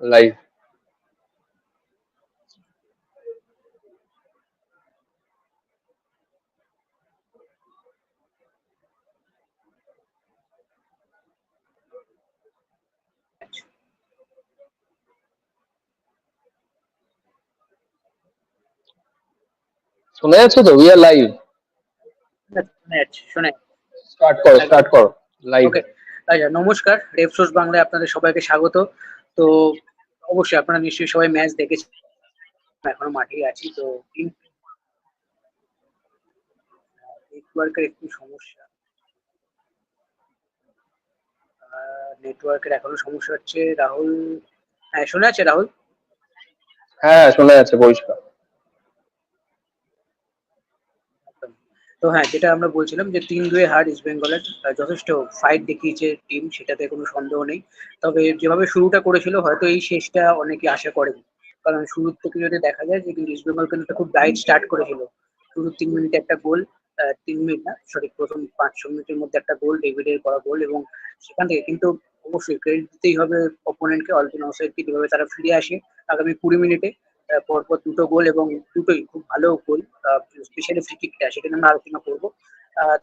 Live শোনা যাচ্ছে তো? উই আর লাইভ শুনে স্টার্ট করো স্টার্ট করো। লাইভ আচ্ছা নমস্কার। রেফসোর্স বাংলায় আপনাদের সবাইকে স্বাগত। তো অবশ্যই আপনারা নিশ্চয়ই সবাই ম্যাচ দেখেছেন। এখনও মাঠেই আছি, তো নেটওয়ার্কের একটু সমস্যা। নেটওয়ার্কের এখনও সমস্যা হচ্ছে রাহুল। হ্যাঁ শোনা আছে রাহুল? হ্যাঁ শোনা যাচ্ছে পরিষ্কার তো হ্যাঁ যেটা আমরা বলছিলাম যে তিন দুয়ে হার ইস্ট বেঙ্গলের যথেষ্ট ফাইট দেখিয়েছে টিম সেটাতে কোনো সন্দেহ নেই। তবে যেভাবে শুরুটা করেছিল, হয়তো এই শেষটা অনেকে আশা করেনি। কারণ শুরুর থেকে যদি দেখা যায় যে ইস্ট বেঙ্গল কিন্তু খুব ডাইট স্টার্ট করেছিল। শুরুর তিন মিনিটে একটা গোল তিন মিনিট না সরি প্রথম পাঁচ ছ মিনিটের মধ্যে একটা গোল ডেভিডের করা গোল এবং সেখান থেকে কিন্তু অবশ্যই ক্রেডিট দিতেই হবে অপোনেন্টকে অল্পিন অসাইডকে যেভাবে তারা ফিরে আসে আগামী কুড়ি মিনিটে পরপর দুটো গোল এবং দুটোই খুব ভালো গোল স্পেশালি ফ্রি কিকটা সেটা আমরা আলোচনা করব।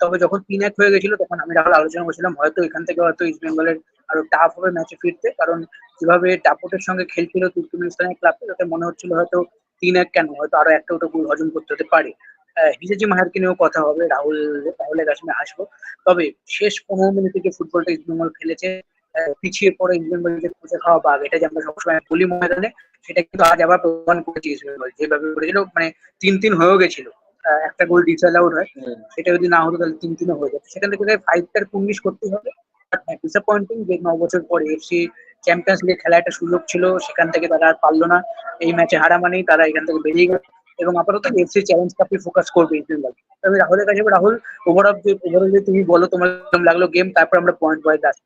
তবে যখন তিন এক হয়ে গেছিল, তখন আমি রাহুল আলোচনা করছিলাম, হয়তো এখান থেকে হয়তো ইস্ট বেঙ্গলের আরও টাফ হবে ম্যাচে ফিরতে, কারণ যেভাবে টাপোটের সঙ্গে খেলছিল তুর্কমেনিস্তানের ক্লাবটা তাতে মনে হচ্ছিল হয়তো তিন এক কেন, হয়তো আরও একটা ওটা গোল হজম করতে হতে পারে। হিজাজি মাহারকে নিয়েও কথা হবে, রাহুল, রাহুলের কাছে আসব তবে শেষ পনেরো মিনিটে যে ফুটবলটা ইস্ট বেঙ্গল খেলেছে পিছিয়ে পড়ে বেঙ্গল যে খুঁজে খাওয়া বাঘ এটা যে আমরা সবসময় বলি ময়দানে সেটা কিন্তু আজ আবার প্রমাণ করেছে বেঙ্গল যেভাবে করেছিল মানে তিন তিন হয়েও গেছিল। একটা গোল ডিসঅ্যালাউড হয় সেটা যদি না হতো তাহলে তিন তিনে হয়ে যেত। সেখান থেকে ফাইভটার পুন্নিশ করতেই হবে। ডিসঅ্যাপয়েন্টিং যে ন বছর পর এফসি চ্যাম্পিয়ন্স লিগ খেলা একটা সুযোগ ছিল সেখান থেকে তারা আর পারল না। এই ম্যাচে হারা মানেই তারা এখান থেকে বেরিয়ে গেল। এবং আপাতত এফসি চ্যালেঞ্জ কাপে ফোকাস করবে বেঙ্গল তবে রাহুলের কাছে রাহুল ওভারঅল যে ওভারঅল যে তুমি বলো তোমার লাগল গেম তারপর আমরা পয়েন্ট ওয়াইজ আসব।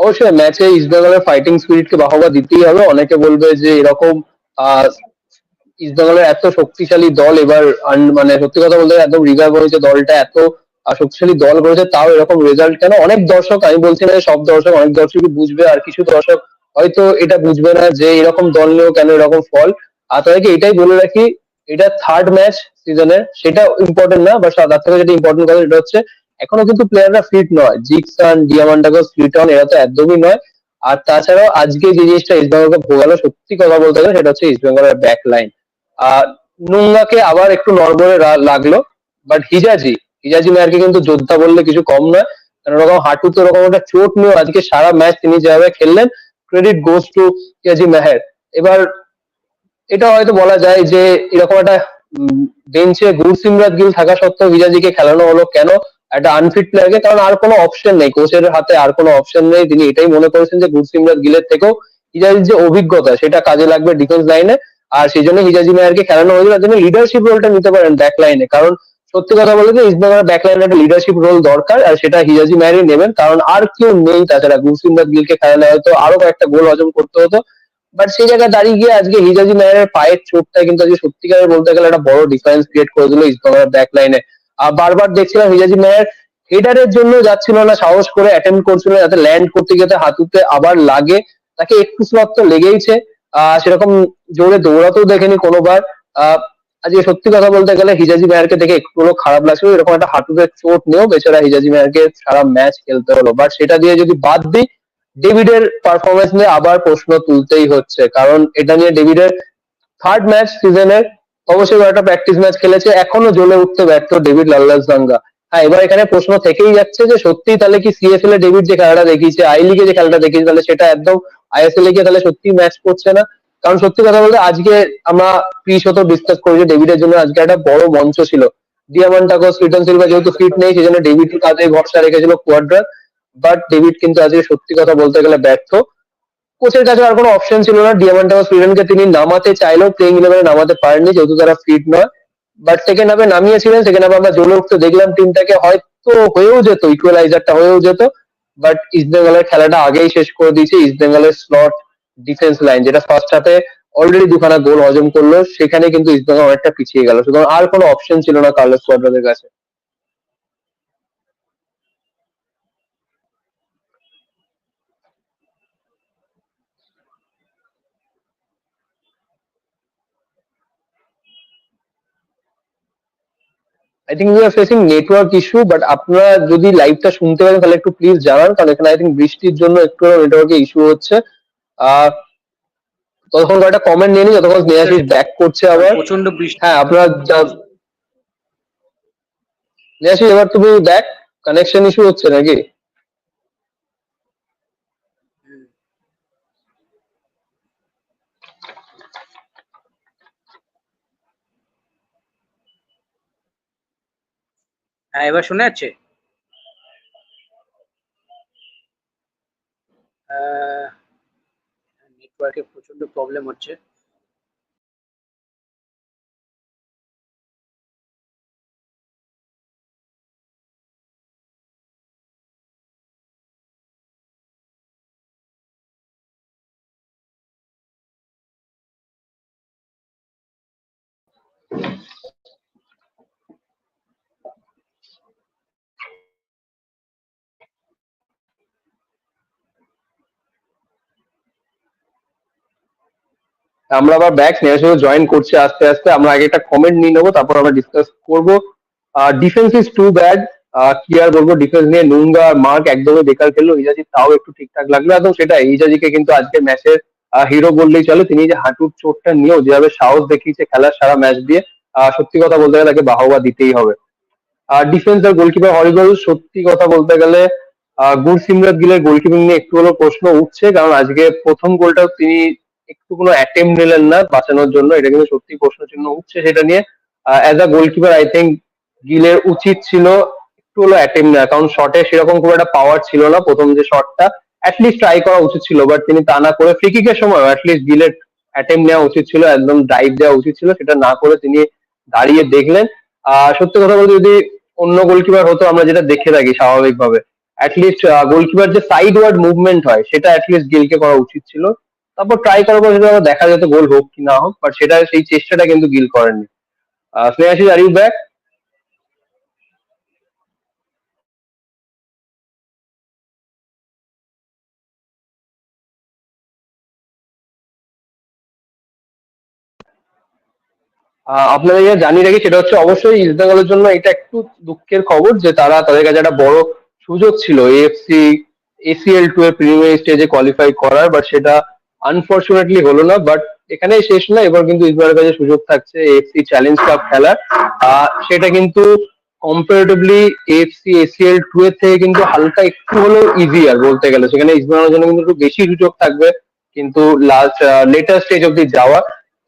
অবশ্যই ম্যাচে ইস্ট বেঙ্গলের ফাইটিং স্পিরিটকে বাহবা দিতেই হবে। অনেকে বলবে যে এরকম ইস্ট বেঙ্গলের এত শক্তিশালী দল এবার মানে সত্যি কথা বলতে একদম রিভাইভ হয়েছে দলটা এত শক্তিশালী দল করেছে, তাও এরকম রেজাল্ট কেন? অনেক দর্শক, আমি বলছি না সব দর্শক, অনেক দর্শকই বুঝবে, আর কিছু দর্শক হয়তো এটা বুঝবে না যে এরকম দল নিয়েও কেন এরকম ফল আর তাদেরকে এটাই বলে রাখি, এটা থার্ড ম্যাচ সিজনের সেটা ইম্পর্টেন্ট না বা তার থেকে যেটা ইম্পর্টেন্ট কথা সেটা হচ্ছে এখনও কিন্তু প্লেয়াররা ফিট নয়। জিকসান ডিয়ামান্ডাগস ফিটন এরা তো একদমই নয়। আর তাছাড়াও আজকে যে জিনিসটা ইস্ট বেঙ্গলকে ভোগালো, সত্যি কথা বলতে গেলে সেটা হচ্ছে ইস্ট বেঙ্গলের ব্যাক লাইন আর নুঙ্গাকে আবার একটু নড়বড়ে লাগল বাট হিজাজি হিজাজি ম্যারকে কিন্তু যোদ্ধা বললে কিছু কম নয়। কারণ ওরকম হাঁটুতে ওরকম একটা চোট নিয়েও আজকে সারা ম্যাচ তিনি যেভাবে খেললেন credit goes to Hijazi Maher এবার এটা হয়তো বলা যায় যে এরকম একটা বেঞ্চে গুরসিমরাত গিল থাকা সত্ত্বেও হিজাজিকে খেলানো হলো কেন? একটা আনফিট প্লেয়ারকে কারণ আর কোনো অপশন নেই। কোচের হাতে আর কোনো অপশন নেই। তিনি এটাই মনে করেছেন যে গুরসিমরাত গিলের থেকেও হিজাজির যে অভিজ্ঞতা, সেটা কাজে লাগবে ডিফেন্স লাইনে আর সেই জন্য হিজাজি মেয়ারকে খেলানো হয়েছিল। তার জন্য লিডারশিপ রোলটা নিতে পারেন ব্যাক লাইনে কারণ সত্যি কথা বলতে যে ইস্টবেঙ্গলের ব্যাক লাইনে একটা লিডারশিপ রোল দরকার, আর সেটা হিজাজি মেয়ারই নেবেন। কারণ আর কেউ নেই তাছাড়া গুরসিমরাত গিলকে খেলালে হয়তো আরও কয়েকটা গোল হজম করতে হতো। বাট সেই জায়গায় দাঁড়িয়ে গিয়ে আজকে হিজাজি মেয়ারের পায়ের চোটটা কিন্তু আজকে সত্যিকারের বলতে গেলে একটা বড় ডিফারেন্স ক্রিয়েট করে দিল ইস্টবেঙ্গলের ব্যাক লাইনে বারবার দেখছিলাম হিজাজি মেয়ার হেডারের জন্য যাচ্ছিল না, সাহস করে অ্যাটেম্প করছিল যাতে ল্যান্ড করতে গিয়ে হাঁটুতে আবার লাগে। তাকে একটু স্লট তো লেগেইছে। সেরকম জোরে দৌড়াতেও দেখেনি কোনোবার। আহ, আজকে সত্যি কথা বলতে গেলে হিজাজি মেয়ারকে দেখে একটু হলেও খারাপ লাগছিল। এরকম একটা হাঁটুতে চোট নিয়েও বেচারা হিজাজি মেয়ারকে সারা ম্যাচ খেলতে হলো। বাট সেটা দিয়ে যদি বাদ দিই, ডেভিডের পারফরমেন্স নিয়ে আবার প্রশ্ন তুলতেই হচ্ছে। কারণ এটা নিয়ে ডেভিডের থার্ড ম্যাচ সিজনের অবশ্যই একটা প্র্যাকটিস ম্যাচ খেলেছে, এখনও জ্বলে উঠতে ব্যর্থ ডেভিড লাল্লাস দাঙ্গা হ্যাঁ এবার এখানে প্রশ্ন থেকেই যাচ্ছে যে সত্যি তাহলে কি সিএফএল এ ডেভিড যে খেলাটা দেখিয়েছে আই লিগে যে খেলাটা দেখিয়েছে, তাহলে সেটা একদম আইএসএল এ গিয়ে তাহলে সত্যি ম্যাচ করছে না? কারণ সত্যি কথা বলতে আজকে আমরা পিস হতো ডিসকাস করি যে ডেভিডের জন্য আজকে একটা বড় মঞ্চ ছিল। ডিয়ামান্টাকস রিটন সিলভা যেহেতু ফিট নেই, সেজন্য ডেভিড কাজে ভরসা রেখেছিল কোয়াড্রার বাট ডেভিড কিন্তু আজকে সত্যি কথা বলতে গেলে ব্যর্থ। কোচের কাছে আর কোনো অপশন ছিল না। ডিয়ামান্টাকস সুইডেনকে তিনি নামাতে চাইলেও প্লেইং ইলেভেনে নামাতে পারেননি, যেহেতু তারা ফিট নয়। বাট সেকেন্ড হাফে নামিয়েছিলেন সেকেন্ড হাফে আমরা জ্বলে উঠতে দেখলাম টিমটাকে হয়তো হয়েও যেত ইকুয়ালাইজারটা হয়েও যেত। বাট ইস্ট বেঙ্গলের খেলাটা আগেই শেষ করে দিয়েছে ইস্ট বেঙ্গলের স্লট ডিফেন্স লাইন যেটা ফার্স্ট হাফে অলরেডি দুখানা গোল হজম করল, সেখানে কিন্তু ইস্ট বেঙ্গল অনেকটা পিছিয়ে গেল। সুতরাং আর কোনো অপশন ছিল না কার্লোস কোয়াড্রাদের কাছে। I think we are facing network issue but আপনারা যদি লাইভটা শুনতে পারেন তাহলে একটু প্লিজ জানান কারণ এখানে আই থিঙ্ক বৃষ্টির জন্য একটু নেটওয়ার্কে ইস্যু হচ্ছে। আহ ততক্ষণ কয়েকটা কমেন্ট নিয়ে নিই যতক্ষণ স্নেহাশিস ব্যাক করছে আবার। প্রচণ্ড বৃষ্টি। হ্যাঁ আপনারা স্নেহাশিস এবার তুমি ব্যাক কানেকশন ইস্যু হচ্ছে নাকি? হ্যাঁ এবার শোনা যাচ্ছে? নেটওয়ার্কে প্রচণ্ড প্রবলেম হচ্ছে। আমরা আবার ব্যাক স্নেহার সাথে জয়েন করছি আস্তে আস্তে। আমরা আগে একটা কমেন্ট নিয়ে নেব তারপর আমরা ডিসকাস করব। ডিফেন্স ইজ টু ব্যাড কি আর বলব ডিফেন্স নিয়ে নুঙ্গা মার্ক একদমই বেকার খেললো। ইজাজি তাও একটু ঠিকঠাক লাগল। একদম সেটা ইজাজিকে কিন্তু আজকে ম্যাচের হিরো বললেই চলে। তিনি যে হাঁটুর চোটটা নিয়েও যেভাবে সাহস দেখিয়েছে খেলার সারা ম্যাচ দিয়ে সত্যি কথা বলতে গেলে তাকে বাহবা দিতেই হবে। আর ডিফেন্স আর গোলকিপার হরিবল সত্যি কথা বলতে গেলে আহ, গুরসিমরাত গিলের গোলকিপিং নিয়ে একটু হলেও প্রশ্ন উঠছে। কারণ আজকে প্রথম গোলটাও তিনি একটু কোনো অ্যাটেম্প নিলেন না বাঁচানোর জন্য। এটা কিন্তু সত্যি প্রশ্ন চিহ্ন উঠছে সেটা নিয়ে। As a goalkeeper I think গিলের উচিত ছিল একটু হলো অ্যাটেম্প নেওয়া। কারণ শটে সেরকম খুব একটা পাওয়ার ছিল না প্রথম যে শটটা অ্যাটলিস্ট ট্রাই করা উচিত ছিল বাট তিনি তা না করে ফ্রিকিকের সময় অ্যাটলিস্ট গিলের অ্যাটেম্প নেওয়া উচিত ছিল, একদম ড্রাইভ দেওয়া উচিত ছিল, সেটা না করে তিনি দাঁড়িয়ে দেখলেন। আহ, সত্যি কথা বলতে যদি অন্য গোলকিপার হতো, আমরা যেটা দেখে থাকি স্বাভাবিকভাবে। অ্যাটলিস্ট গোলকিপার যে সাইড ওয়ার্ড মুভমেন্ট হয়, সেটা অ্যাটলিস্ট গিলকে করা উচিত ছিল। তারপর ট্রাই করার পর সেটা দেখা যেত গোল হোক কি না হোক বাট সেটা সেই চেষ্টাটা কিন্তু গিল করেননি। Snehashis are you back ah, আপনাদেরকে জানিয়ে রাখি সেটা হচ্ছে অবশ্যই ইস্ট জন্য এটা একটু দুঃখের খবর যে তারা তাদের কাছে একটা বড় সুযোগ ছিল এএফসি এসিএল টু এর প্রিমিয়ার স্টেজে কোয়ালিফাই করার বাট সেটা আনফরচুনেটলি হলো না বাট এখানেই শেষ না, এবার কিন্তু ইসবারের কাছে সুযোগ থাকছে এএফসি চ্যালেঞ্জ কাপ খেলার। সেটা কিন্তু কম্পারেটিভলি এএফসি এসিএল টু এর থেকে কিন্তু হালকা একটু হলেও ইজিয়ার বলতে গেলে। সেখানে ইসবারের জন্য কিন্তু একটু বেশি সুযোগ থাকবে, কিন্তু লাস্ট লেটার স্টেজ অব্দি যাওয়া।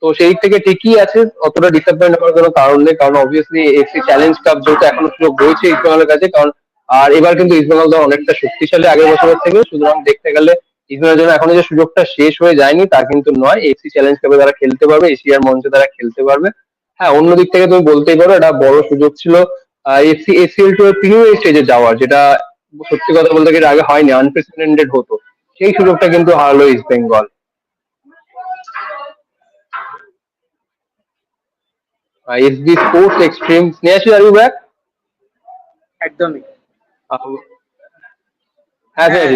তো সেই থেকে ঠিকই আছে, অতটা ডিসঅ্যাপয়েন্ট হওয়ার কোনো কারণ নেই, কারণ অবভিয়াসলি এফসি চ্যালেঞ্জ কাপ যেহেতু এখনও সুযোগ রয়েছে ইস্ট বেঙ্গলের কাছে, কারণ, আর এবার কিন্তু দল অনেকটা শক্তিশালী আগের বছরের থেকে, সুতরাং দেখতে গেলে বেঙ্গলের জন্য এখনও যে সুযোগটা শেষ হয়ে যায়নি তা কিন্তু নয়। এসি চ্যালেঞ্জ কাপে তারা খেলতে পারবে এশিয়ার মঞ্চে তারা খেলতে পারবে। হ্যাঁ অন্য দিক থেকে তুমি বলতেই পারো এটা বড় সুযোগ ছিল। এফসি এসিএল টু এর প্রিমিয়ার স্টেজে যাওয়ার যেটা সত্যি কথা বলতে গেলে আগে হয়নি আনপ্রেসিডেন্টেড হতো। সেই সুযোগটা কিন্তু হারলো East Bengal SB sports extreme Snehashi are you back একদমই। হ্যাঁ হ্যাঁ.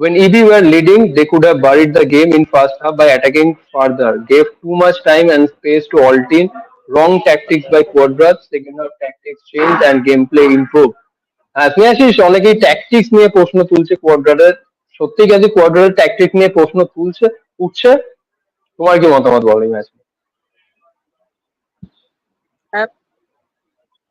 When EB were leading, they could have buried the game in first half by attacking further. Gave too much time and space to all team. Wrong tactics by Quadras. Second half tactics changed and gameplay improved. হ্যাঁ স্নেহাশিস অনেকেই tactics নিয়ে প্রশ্ন তুলছে কোয়াড্রারের সত্যি গেছে কোয়াড্রারের tactics নিয়ে প্রশ্ন তুলছে উঠছে তোমার কি মতামত বলো এই ম্যাচে হ্যাঁ হ্যাঁ,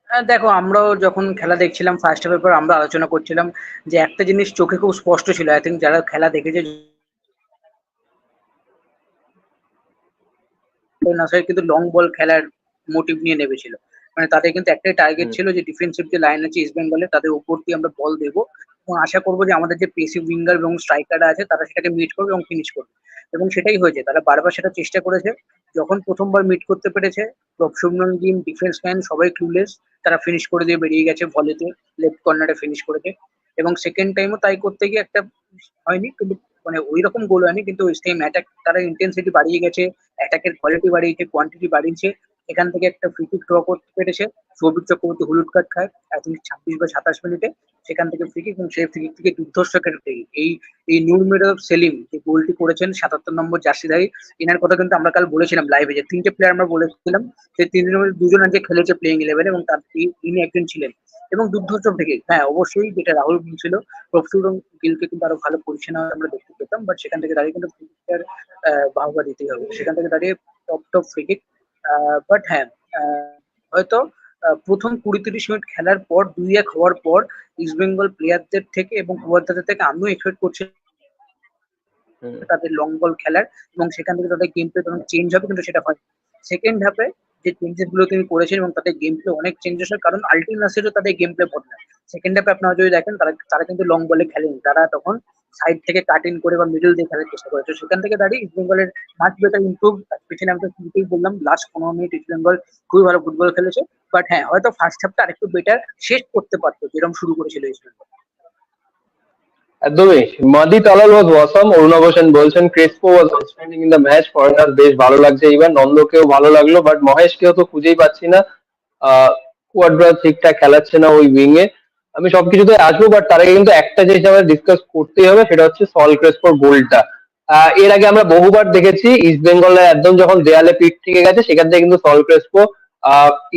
দেখো, আমরাও যখন খেলা দেখছিলাম ফার্স্ট হাফের পর আমরা আলোচনা করছিলাম যে একটা জিনিস চোখে খুব স্পষ্ট ছিল আই থিঙ্ক যারা খেলা দেখেছে কিন্তু লং বল খেলার মোটিভ নিয়ে নেমেছিল মানে তাদের কিন্তু একটাই টার্গেট ছিল যে ডিফেন্সিভ যে লাইন আছে ইস্ট বেঙ্গলে তাদের উপর দিয়ে আমরা বল দেবো। এবং আশা করব যে আমাদের যে পেসিভ উইঙ্গার এবং স্ট্রাইকাররা আছে তারা সেটাকে মিট করবে এবং ফিনিশ করবে। এবং সেটাই হয়েছে। তারা বারবার সেটা চেষ্টা করেছে। যখন প্রথমবার মিট করতে পেরেছে শুভমন গিল ডিফেন্স ম্যান সবাই ক্লুলেস তারা ফিনিশ করে দিয়ে বেরিয়ে গেছে ভলিতে লেফট কর্নারে ফিনিশ করেছে এবং সেকেন্ড টাইমও তাই করতে গিয়ে একটা হয়নি কিন্তু মানে ওই রকম গোল হয়নি কিন্তু ওই সেম অ্যাটাক তারা ইন্টেন্সিটি বাড়িয়ে গেছে অ্যাটাকের কোয়ালিটি বাড়িয়েছে কোয়ান্টিটি বাড়িয়েছে। এখান থেকে একটা ফ্রি কিক ড্র করতে পেরেছে। সৌভিক চক্রবর্তী হলুদ কার্ড খায় এখন ছাব্বিশ বা সাতাশ মিনিটে সেখান থেকে ফ্রি কিক এবং সেই ফ্রি কিক থেকে দুর্ধর্ষ একটা এই। এই এই নুরমেরব সেলিম যে গোলটি করেছেন, সাতাত্তর নম্বর জার্সিধারী এনার কথা কিন্তু আমরা কাল বলেছিলাম লাইভে যে তিনটে প্লেয়ার আমরা বলেছিলাম, সেই তিনজনের মধ্যে দুজন আজকে খেলেছে প্লেইং ইলেভেন এবং তার তিনি একজন ছিলেন। এবং দুর্ধর্ষ থেকে হ্যাঁ অবশ্যই যেটা রাহুল বলছিল প্রফুর এবং গিলকে কিন্তু আরও ভালো পজিশন আমরা দেখতে পেতাম বাট সেখান থেকে দাঁড়িয়ে কিন্তু বাহবা দিতেই হবে। সেখান থেকে দাঁড়িয়ে টপ টপ ফ্রিকিক বাট হ্যাঁ হয়তো প্রথম কুড়ি তিরিশ মিনিট খেলার পর দুই এক হওয়ার পর ইস্ট বেঙ্গল প্লেয়ারদের থেকে এবং কুয়ারদাদের থেকে আমিও এক্সপেক্ট করছি তাদের লং বল খেলার এবং সেখান থেকে তাদের গেম প্লে তখন চেঞ্জ হবে কিন্তু সেটা হয়। সেকেন্ড হাফে যে চেঞ্জেসগুলো তিনি করেছেন এবং তাদের গেম প্লে অনেক চেঞ্জেস হয়, কারণ আলটিনাসেরও তাদের গেম প্লে বদলায়। সেকেন্ড হাফে আপনারা যদি দেখেন, তারা তারা কিন্তু লং বলে খেলেনি। তারা তখন সাইড থেকে কাট ইন করে বা মিডল দিয়ে খেলার চেষ্টা করেছে সেখান থেকে দাঁড়িয়ে ইস্ট বেঙ্গলের মাছ বেটার ইম্প্রুভ পিছনে আমি তো শুরুতেই বললাম লাস্ট পনেরো মিনিট ইস্ট বেঙ্গল খুবই ভালো ফুটবল খেলেছে। বাট হ্যাঁ হয়তো ফার্স্ট হাফটা আরেকটু বেটার শেষ করতে পারতো যেরকম শুরু করেছিল ইস্ট বেঙ্গল একদমই। Madih Talal was awesome Arunava Sen বলছেন, Crespo was outstanding in the match foreigner বেশ ভালো লাগছে এবার নন্দকেও ভালো লাগল বাট মহেশকেও তো খুঁজেই পাচ্ছি না। কোয়াড্রা ঠিকঠাক খেলাচ্ছে না ওই উইং আমি সবকিছুতে আসব বাট তার আগে কিন্তু একটা জিনিস আমাদের ডিসকাস করতেই হবে, সেটা হচ্ছে সল ক্রেসপোর গোলটা। এর আগে আমরা বহুবার দেখেছি ইস্ট বেঙ্গলের একদম যখন দেয়ালে পিঠ থেকে গেছে, সেখান থেকে কিন্তু সল ক্রেসপো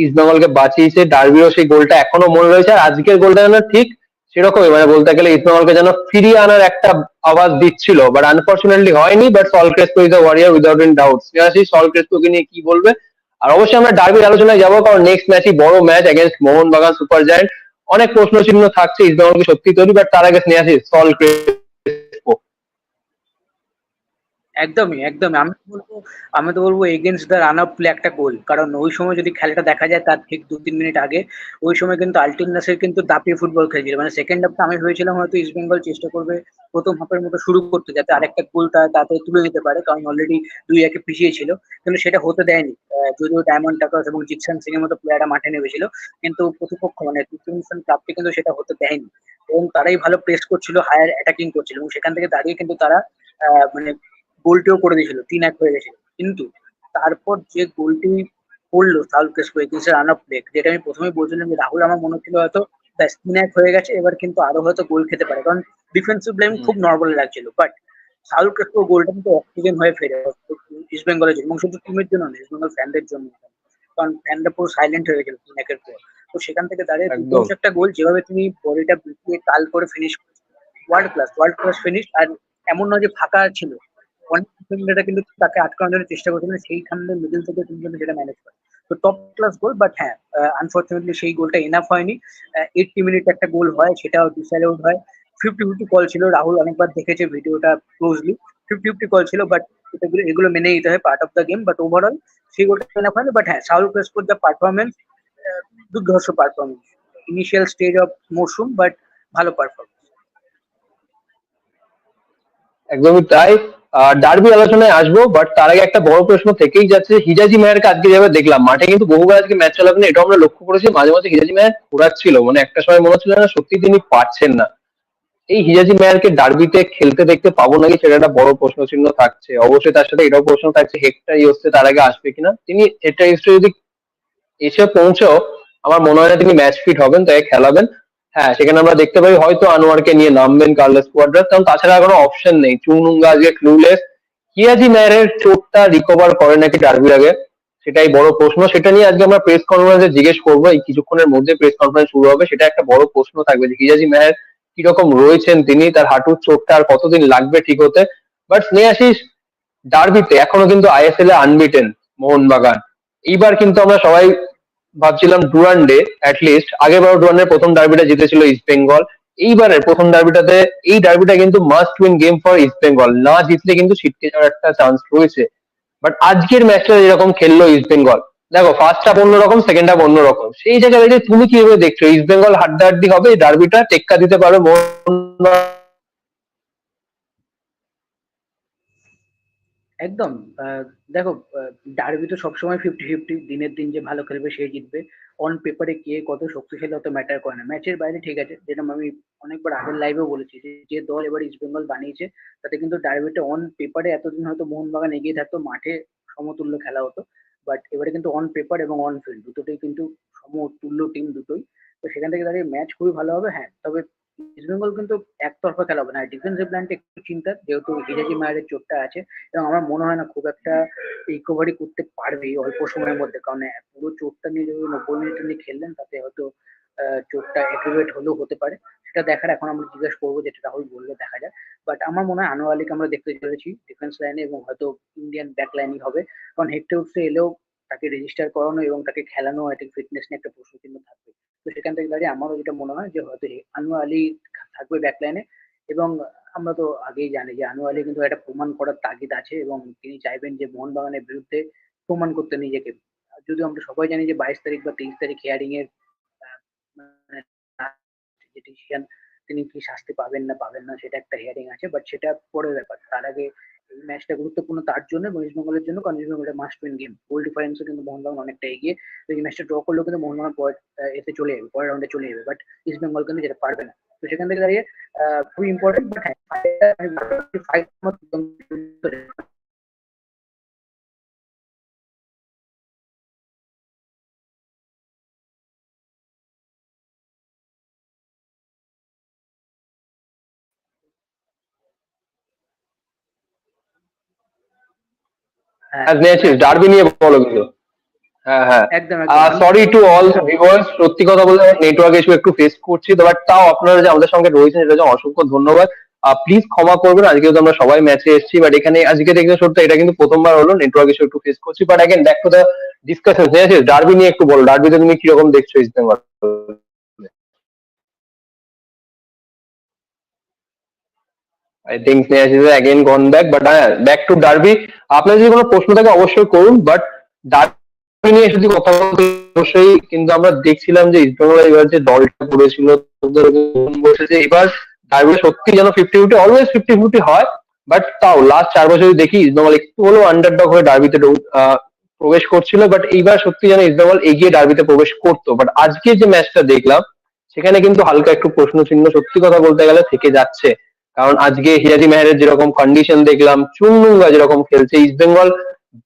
ইস্ট বেঙ্গলকে বাঁচিয়েছে। ডার্বিও সেই গোলটা এখনও মনে রয়েছে, আর আজকের গোলটা ঠিক সেরকমই মানে বলতে গেলে ইসমামলকে যেন ফিরিয়ে আনার একটা আওয়াজ দিচ্ছিল বাট আনফর্চুনেটলি হয়নি but Saul Crespo is the warrior without in doubt Snehashis Saul ক্রেসপোকে নিয়ে কি বলবে? আর অবশ্যই আমরা ডার্বির আলোচনায় যাব, কারণ নেক্সট ম্যাচই বড় match against Mohun Bagan super giant অনেক প্রশ্ন চিহ্ন থাকছে ইসমামলকে সত্যি তৈরি বাট তার আগে স্নেহাশিস সল ক্রেসপো একদমই একদমই। আমি তো বলব, আমি তো বলব against the run up play একটা গোল কারণ ওই সময় যদি খেলাটা দেখা যায় তার ঠিক দু তিন মিনিট আগে, ওই সময় কিন্তু আলটিন নাসের কিন্তু দাপিয়ে ফুটবল খেলছিল। মানে সেকেন্ড হাফটা আমি ভেবেছিলাম হয়তো ইস্ট বেঙ্গল চেষ্টা করবে প্রথম হাফের মতো শুরু করতে, যাতে আরেকটা গোল তারা তাড়াতাড়ি তুলে নিতে পারে। কারণ অলরেডি দুই একে পিছিয়ে ছিল কিন্তু সেটা হতে দেয়নি। যদিও ডায়মন্ড টাকাস এবং জিকসান সিং এর মতো প্লেয়াররা মাঠে নেমেছিল, কিন্তু প্রতিপক্ষ মানে তুর্কমেনিস্তান ক্লাবটি কিন্তু সেটা হতে দেয়নি। এবং তারাই ভালো প্রেস করছিল হায়ার অ্যাটাকিং করছিল। এবং সেখান থেকে দাঁড়িয়ে কিন্তু তারা মানে গোলটিও করে দিয়েছিল তিন এক হয়ে গেছিল। কিন্তু তারপর যে গোলটি করল Crespo against run of break যেটা আমি প্রথমে বলছিলাম যে রাহুল আমার মনে হচ্ছিল হয়তো ব্যাস তিন এক হয়ে গেছে এবার কিন্তু আরও হয়তো গোল খেতে পারে। কারণ ডিফেন্সিভ লাইন খুব নর্মাল লাগছিল বাট সাউল ক্রেসপো গোলটা কিন্তু অক্সিজেন হয়ে ফেরে ইস্ট বেঙ্গলের জন্য এবং শুধু টিমের জন্য নয় ইস্ট বেঙ্গল ফ্যানদের জন্য। কারণ ফ্যানরা পুরো সাইলেন্ট হয়ে গেছিল তিন একের পর। তো সেখান থেকে দাঁড়িয়ে একটা গোল যেভাবে তুমি বডিটা বিকিয়ে কাল করে finish world class world class finish আর এমন নয় যে ফাঁকা ছিল অনেক কিন্তু তাকে আটকানোর চেষ্টা করছিল সেইখানে মিডল থেকে তুমি কিন্তু সেটা ম্যানেজ করে। তো টপ ক্লাস গোল বাট হ্যাঁ আনফর্চুনেটলি সেই গোলটা এনাফ হয়নি। এইটটি মিনিট একটা গোল হয়, সেটাও ডিসঅ্যালাউড হয়। ফিফটি ফিফটি কল ছিল, রাহুল অনেকবার দেখেছে ভিডিওটা ক্লোজলি ফিফটি ফিফটি কল ছিল বাট এগুলো এগুলো মেনে নিতে হয় part of the game but overall সেই গোলটা এনাফ হয়নি। বাট হ্যাঁ সাউল ক্রেসপোর যা পারফরমেন্স দুর্ধর্ষ পারফরমেন্স ইনিশিয়াল স্টেজ অফ মৌসুম বাট ভালো পারফরমেন্স একদমই তাই। ডার্বি আলোচনায় আসব বাট তার আগে একটা বড় প্রশ্ন থেকেই যাচ্ছে, হিজাজি মেয়ারকে আজকে যেভাবে দেখলাম, মাঠে কিন্তু বহুবার আজকে ম্যাচ চলাকালীন এটাও আমরা লক্ষ্য করেছি, মাঝে মাঝে হিজাজি মেয়ার ঘোরাচ্ছিল মানে একটা সময় মনে হচ্ছিল না সত্যি তিনি পারছেন না। এই হিজাজি মেয়ারকে ডার্বিতে খেলতে দেখতে পাবো নাকি সেটা একটা বড় প্রশ্ন চিহ্ন থাকছে। অবশ্যই তার সাথে এটাও প্রশ্ন থাকছে হেক্টর ইউসে তার আগে আসবে কিনা। তিনি হেক্টর ইউসে যদি এসে পৌঁছেও, আমার মনে হয় না তিনি ম্যাচ ফিট হবেন, তাই খেলাবেন। হ্যাঁ সেখানে আমরা দেখতে পাই হয়তো আনোয়ারকে নিয়ে নামবেন কার্লেস কোয়াড্রাস, কারণ তাছাড়া কোনো অপশন নেই। চুনুঙ্গা আজকে ক্লুলেস কিয়াজি মেয়ারের চোটটা রিকভার করে নাকি ডার্বির আগে সেটাই বড় প্রশ্ন। সেটা নিয়ে আজকে আমরা প্রেস কনফারেন্সে জিজ্ঞেস করব। এই কিছুক্ষণের মধ্যে প্রেস কনফারেন্স শুরু হবে। সেটা একটা বড় প্রশ্ন থাকবে যে কিয়াজি মেয়ার কীরকম রয়েছেন তিনি, তার হাঁটুর চোটটা আর কতদিন লাগবে ঠিক হতে? বাট স্নেহাশিস ডার্বিতে এখনও কিন্তু আইএসএল এ আনবিটেন মোহনবাগান। এইবার কিন্তু আমরা সবাই ভাবছিলাম ডুরান্ডে লিস্ট আগেরবার ডুরান্ডের প্রথম ডার্বিটা জিতেছিল ইস্ট বেঙ্গল এইবারের প্রথম ডার্বিটাতে এই ডার্বিটা কিন্তু must win game for East Bengal না জিতলে কিন্তু ছিটকে যাওয়ার একটা চান্স রয়েছে। বাট আজকের ম্যাচটা যেরকম খেললো ইস্ট বেঙ্গল দেখো ফার্স্ট হাফ অন্যরকম সেকেন্ড হাফ অন্যরকম। সেই জায়গায় তুমি কীভাবে দেখছ? ইস্ট বেঙ্গল হাড্ডাহাড্ডি হবে ডার্বিটা টেক্কা দিতে পারবে একদম। দেখো ডার্বি তো সবসময় ফিফটি ফিফটি দিনের দিন যে ভালো খেলবে সে জিতবে। অন পেপারে কে কত শক্তিশালী অত ম্যাটার করে না। ম্যাচের বাইরে ঠিক আছে, যেরকম আমি অনেকবার আগের লাইভেও বলেছি, যে যে দল এবার ইস্ট বেঙ্গল বানিয়েছে, তাতে কিন্তু ডার্বিটা অন পেপারে এতদিন হয়তো মোহনবাগান এগিয়ে থাকতো, মাঠে সমতুল্য খেলা হতো। বাট এবারে কিন্তু অন পেপার এবং অন ফিল্ড দুটোতেই কিন্তু সমতুল্য টিম দুটোই। তো সেখান থেকে দাঁড়িয়ে ম্যাচ খুবই ভালো হবে হ্যাঁ। তবে ইস্ট বেঙ্গল কিন্তু একতরফা খেলা হবে। না ডিফেন্সিভ লাইনটা একটু চিন্তা, যেহেতু হিরাজি মায়ের চোটটা আছে, এবং আমার মনে হয় না খুব একটা রিকভারি করতে পারবে অল্প সময়ের মধ্যে। কারণ পুরো চোটটা নিয়ে যদি নব্বই মিনিট নিয়ে খেললেন, তাতে হয়তো চোটটা অ্যাগ্রিভেট হলেও হতে পারে। সেটা দেখার এখন আমরা জিজ্ঞেস করব যেটা রাহুল বললে দেখা যায় বাট আমার মনে হয় আনোয়ার আলীকে আমরা দেখতে চলেছি ডিফেন্স লাইনে এবং হয়তো ইন্ডিয়ান ব্যাক লাইনই হবে। কারণ হেডটে উঠতে এলেও তাকে রেজিস্টার করানো এবং তাকে খেলানো আই থিঙ্ক ফিটনেস নিয়ে একটা প্রশ্ন চিহ্ন থাকবে। তো সেখান থেকে দাঁড়িয়ে আমারও যেটা মনে হয় যে হয়তো আনোয়ার আলী থাকবে ব্যাক লাইনে এবং আমরা তো আগেই জানি যে আনোয়ার আলী কিন্তু একটা প্রমাণ করার তাগিদ আছে এবং তিনি চাইবেন যে মোহনবাগানের বিরুদ্ধে প্রমাণ করতে নিজেকে। যদিও আমরা সবাই জানি যে বাইশ তারিখ বা তেইশ তারিখ হিয়ারিং এর মানে তিনি কি শাস্তি পাবেন না পাবেন না সেটা একটা হিয়ারিং আছে বাট সেটা পরের ব্যাপার। তার আগে ম্যাচটা গুরুত্বপূর্ণ তার জন্য এবং ইস্ট বেঙ্গলের জন্য, কারণ ইস্ট বেঙ্গলের মাস্ট উইন গেম গোল ডিফারেন্সও কিন্তু মোহনবাগান অনেকটা এগিয়ে, তো এই ম্যাচটা ড্র করলেও কিন্তু মোহনবাগান পরের এতে চলে যাবে, পরের রাউন্ডে চলে যাবে বাট ইস্ট বেঙ্গল কিন্তু যেটা পারবে না। তো সেখান থেকে দাঁড়িয়ে খুবই ইম্পর্টেন্ট বাট হ্যাঁ নিয়েছিস ডার্বি নিয়ে বলো কিছু হ্যাঁ হ্যাঁ একদম একদম সরি টু অল ভিউয়ার্স সত্যি কথা বলতে নেটওয়ার্ক ইস্যু একটু ফেস করছি বাট তাও আপনারা যে আমাদের সঙ্গে রয়েছেন সেটার জন্য অসংখ্য ধন্যবাদ প্লিজ ক্ষমা করবেন আজকে তো আমরা সবাই ম্যাচে এসেছি বাট এখানে আজকে দেখতে সত্যি এটা কিন্তু প্রথমবার হলো নেটওয়ার্ক ইস্যু একটু ফেস করছি but again back to the discussion ঠিক আছে ডার্বি নিয়ে একটু বলো ডার্বিতে তুমি কিরকম দেখছো east I think Snehas is again gone back but back to derby আপনার যদি কোনো প্রশ্ন থাকে অবশ্যই করুন বাট ডার্বি নিয়ে যদি কথা বলতে অবশ্যই কিন্তু আমরা দেখছিলাম যে ইস্টবেঙ্গল এবার যে দলটা করেছিল বলছে এবার ডার্বি সত্যি যেন fifty fifty always fifty fifty হয় বাট তাও লাস্ট চার বছর দেখি ইস্টবেঙ্গল একটু হলেও আন্ডারডগ হয়ে ডার্বিতে প্রবেশ করছিল বাট এইবার সত্যি যেন ইস্টবেঙ্গল এগিয়ে ডার্বিতে প্রবেশ করতো। বাট আজকে যে ম্যাচটা দেখলাম, সেখানে কিন্তু হালকা একটু প্রশ্ন চিহ্ন সত্যি কথা বলতে গেলে থেকে যাচ্ছে। কারণ আজকে হিরাজি মেহেরের যেরকম কন্ডিশন দেখলাম চুংমুঙ্গা যেরকম খেলছে ইস্টবেঙ্গল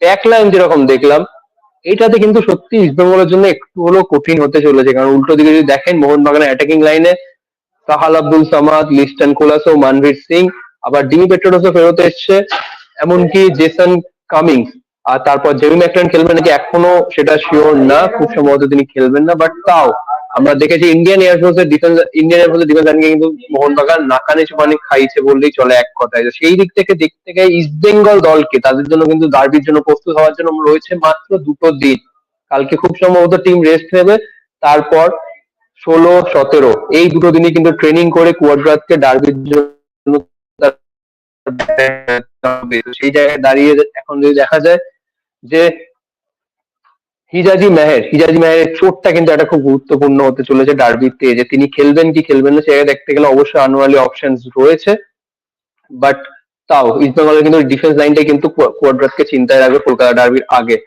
ব্যাকলাইন যেরকম দেখলাম এটাতে কিন্তু সত্যি ইস্টবেঙ্গলের জন্য একটু হলেও কঠিন হতে চলেছে। কারণ উল্টো দিকে যদি দেখেন, মোহনবাগানের অ্যাটাকিং লাইনে সাহাল আব্দুল সামাদ, লিস্টন কোলাসো, মানভীর সিং, আবার ডিমি পেট্রোডসও ফেরত এসছে, এমনকি জেসন কামিংস। আর তারপর জেমি ম্যাকলেন খেলবেন নাকি এখনও সেটা শিওর না, খুব সম্ভবত তিনি খেলবেন না বাট তাও আমরা দেখেছি ইন্ডিয়ান এয়ারফোর্সের ডিফেন্স ইন্ডিয়ান এয়ারফোর্সের ডিফেন্স লাইনকে কিন্তু মোহনবাগান নাকানে চুপানি খাইছে বললেই চলে এক কথায়। সেই দিক থেকে দেখতে গেলে ইস্ট বেঙ্গল দলকে তাদের জন্য কিন্তু ডার্বির জন্য প্রস্তুত হওয়ার জন্য রয়েছে মাত্র দুটো দিন। কালকে খুব সম্ভবত টিম রেস্ট নেবে, তারপর ষোলো, সতেরো এই দুটো দিনই কিন্তু ট্রেনিং করে কুয়াড্রাতকে ডার্বির জন্য সেই জায়গায় দাঁড়িয়ে এখন যদি দেখা যায় যে হিজাজি মেহের, হিজাজি মেহেরের চোটটা কিন্তু একটা খুব গুরুত্বপূর্ণ হতে চলেছে ডার্বিতে যে তিনি খেলবেন কি খেলবেন না সেটা দেখতে গেলে অবশ্যই আনুয়ালি অপশন রয়েছে। বাট তাও ইস্ট বেঙ্গলের কিন্তু ডিফেন্স লাইনটাই কিন্তু কোয়াড্রাতকে চিন্তায় রাখবে কলকাতা ডার্বির আগে।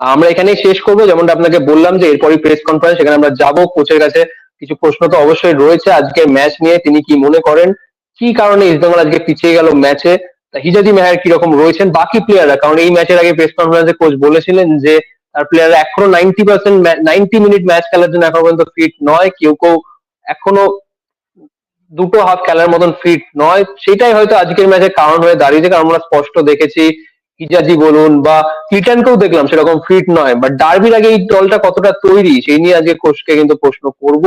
আমরা এখানেই শেষ করব, যেমনটা আপনাকে বললাম যে এরপরই প্রেস কনফারেন্স সেখানে আমরা যাব। কোচের কাছে কিছু প্রশ্ন তো অবশ্যই রয়েছে। আজকে ম্যাচ নিয়ে তিনি কি মনে করেন? কি কারণে ইস্ট বেঙ্গল আজকে পিছিয়ে গেল ম্যাচে হিজাজি মেহার কীরকম রয়েছেন? বাকি প্লেয়াররা কারণ এই ম্যাচের আগে প্রেস কনফারেন্সে কোচ বলেছিলেন যে তার প্লেয়াররা এখনও ninety percent ninety minute match খেলার জন্য এখনও পর্যন্ত ফিট নয়। কেউ কেউ এখনও দুটো হাফ খেলার মতন ফিট নয়। সেটাই হয়তো আজকের ম্যাচের কারণ হয়ে দাঁড়িয়েছে, কারণ আমরা স্পষ্ট দেখেছি, ইজাজি বলুন বা কিটানকেও দেখলাম সেরকম ফিট নয়। বাট ডার্বির আগে এই দলটা কতটা তৈরি, সেই নিয়ে আজকে কোচকে কিন্তু প্রশ্ন করব।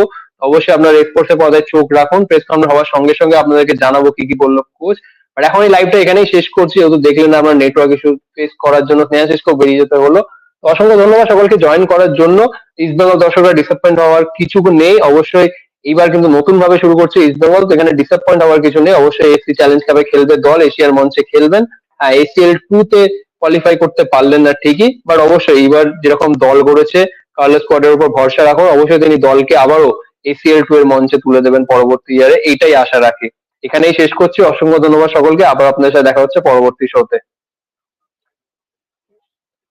অবশ্যই আপনার এক্সপোর্টসের পর্দায় চোখ রাখুন। প্রেস কনফারেন্স হওয়ার সঙ্গে সঙ্গে আপনাদেরকে জানাব কি কি বলল কোচ বাট এখন এই লাইভটা এখানেই শেষ করছি। যেহেতু দেখলেন আমরা নেটওয়ার্ক ইস্যু ফেস করার জন্য স্নেহা শেষ করে বেরিয়ে যেতে হলো। অসংখ্য ধন্যবাদ সকলকে জয়েন করার জন্য। ইস্ট বেঙ্গল দর্শকরা ডিসঅ্যাপয়েন্ট হওয়ার কিছু নেই। অবশ্যই এইবার কিন্তু নতুন ভাবে শুরু করছে ইস্ট বেঙ্গল তো এখানে ডিসঅ্যাপয়েন্ট হওয়ার কিছু নেই। অবশ্যই এসসি চ্যালেঞ্জ কাপে খেলবে দল, এশিয়ার মঞ্চে খেলবেন। এসিএল টু তে কোয়ালিফাই করতে পারলেন না ঠিকই বাট অবশ্যই এইবার যেরকম দল গড়েছে কার্লোস স্কোয়াডের উপর ভরসা রাখুন। অবশ্যই তিনি দলকে আবারও এসিএল টু এর মঞ্চে তুলে দেবেন পরবর্তী ইয়ারে এইটাই আশা রাখি। এখানেই শেষ করছি। অসংখ্য ধন্যবাদ সকলকে। আবার আপনাদের সাথে দেখা হচ্ছে পরবর্তী শোতে